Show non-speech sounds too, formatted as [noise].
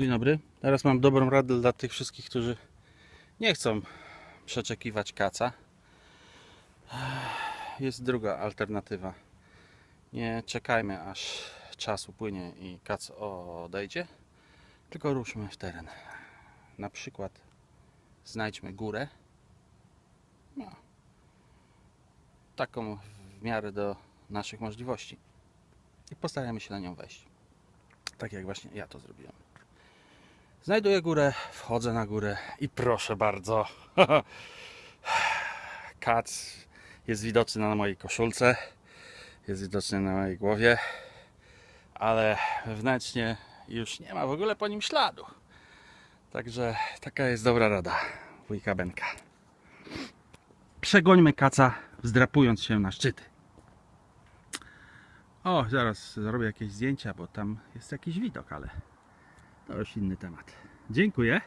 Dzień dobry. Teraz mam dobrą radę dla tych wszystkich, którzy nie chcą przeczekiwać kaca. Jest druga alternatywa. Nie czekajmy aż czas upłynie i kac odejdzie, tylko ruszmy w teren. Na przykład znajdźmy górę. No, taką w miarę do naszych możliwości. I postarajmy się na nią wejść. Tak jak właśnie ja to zrobiłem. Znajduję górę, wchodzę na górę i proszę bardzo. [laughs] Kac jest widoczny na mojej koszulce, jest widoczny na mojej głowie, ale wewnętrznie już nie ma w ogóle po nim śladu. Także taka jest dobra rada wujka Benka. Przegońmy kaca, wzdrapując się na szczyty. O, zaraz zrobię jakieś zdjęcia, bo tam jest jakiś widok, ale to już inny temat. Dziękuję.